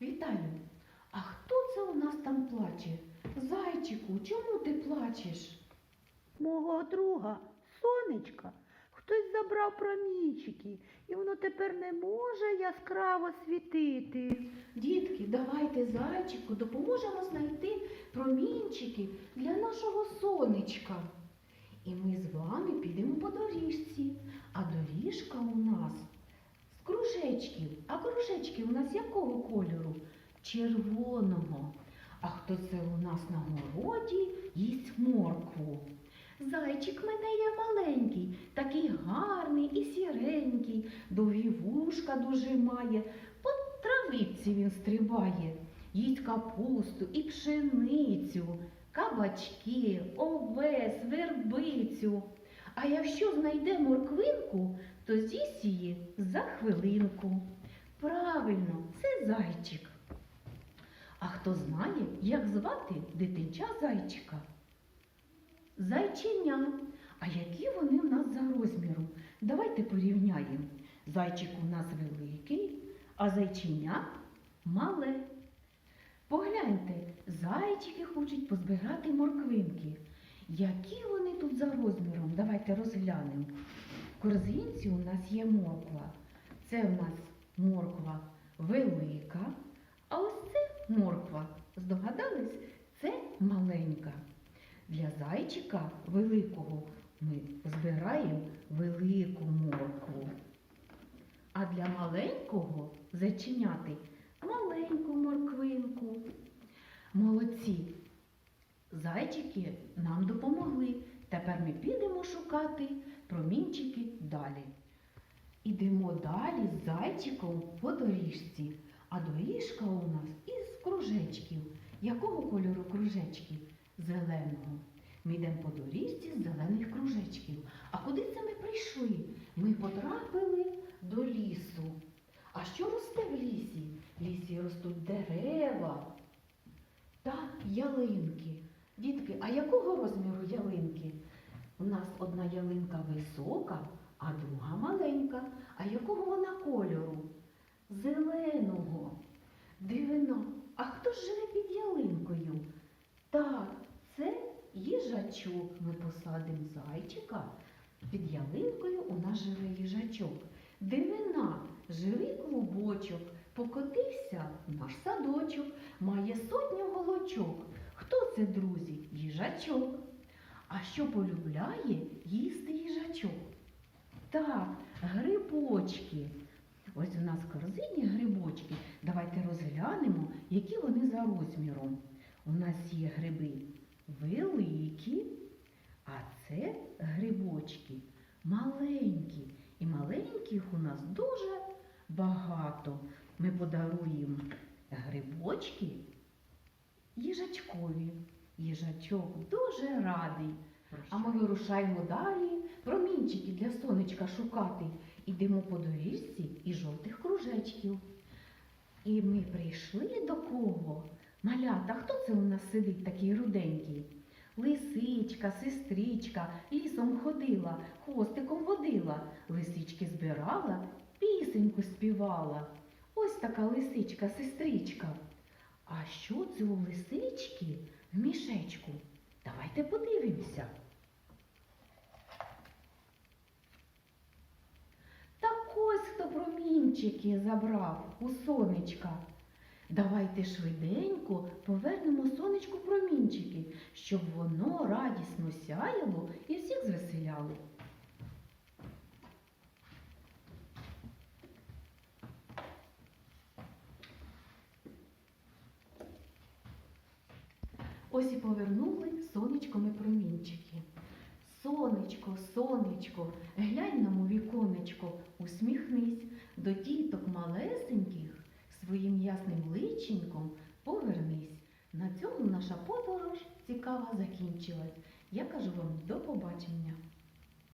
Вітаю! А хто це у нас там плаче? Зайчику, чому ти плачеш? Мого друга, сонечка, хтось забрав промінчики, і воно тепер не може яскраво світити. Дітки, давайте зайчику допоможемо знайти промінчики для нашого сонечка. І ми з вами підемо по доріжці. А доріжка кружечків. А кружечки у нас якого кольору? Червоного. А хто це у нас на городі їсть моркву? Зайчик мене є маленький, такий гарний і сіренький, довгі вушка дуже має, по травиці він стрибає, їсть капусту і пшеницю, кабачки, овес, вербицю. А якщо знайде морквинку, то з'їсть її за хвилинку. Правильно, це зайчик. А хто знає, як звати дитинча зайчика? Зайченя. А які вони в нас за розміром? Давайте порівняємо. Зайчик у нас великий, а зайченя мале. Погляньте, зайчики хочуть позбирати морквинки. Які вони тут за розміром? Давайте розглянемо. В корзинці у нас є морква. Це у нас морква велика, а ось це морква. Здогадались? Це маленька. Для зайчика великого ми збираємо велику моркву. А для маленького зайчиняти маленьку морквинку. Молодці! Зайчики нам допомогли. Тепер ми підемо шукати промінчики далі. Ідемо далі з зайчиком по доріжці. А доріжка у нас із кружечків. Якого кольору кружечки? Зеленого. Ми йдемо по доріжці з зелених кружечків. А куди це ми прийшли? Ми потрапили до лісу. А що росте в лісі? В лісі ростуть дерева та ялинки. Дітки, а якого розміру ялинки? У нас одна ялинка висока, а друга маленька. А якого вона кольору? Зеленого. Дивно, а хто живе під ялинкою? Так, це їжачок. Ми посадимо зайчика. Під ялинкою у нас живе їжачок. Дивина, живий клубочок, покотився наш садочок, має сотню голочок. Хто це, друзі? Їжачок. А що полюбляє їсти їжачок? Так, грибочки. Ось у нас в корзині грибочки. Давайте розглянемо, які вони за розміром. У нас є гриби великі, а це грибочки маленькі. І маленьких у нас дуже багато. Ми подаруємо грибочки їжачкові. Їжачок дуже радий. А ми вирушаємо далі промінчики для сонечка шукати. Ідемо по доріжці і жовтих кружечків. І ми прийшли до кого? Малята, хто це у нас сидить такий руденький? Лисичка, сестричка, лісом ходила, хвостиком водила, лисички збирала, пісеньку співала. Ось така лисичка, сестричка. А що це у лисички в мішечку? Давайте подивимося. Так ось хто промінчики забрав у сонечка. Давайте швиденько повернемо сонечку промінчики, щоб воно радісно сяяло і всіх звеселяло. Ось і повернули сонечками промінчики. Сонечко, сонечко, глянь нам у віконечко, усміхнись до діток малесеньких своїм ясним личеньком повернись. На цьому наша подорож цікава закінчилась. Я кажу вам до побачення.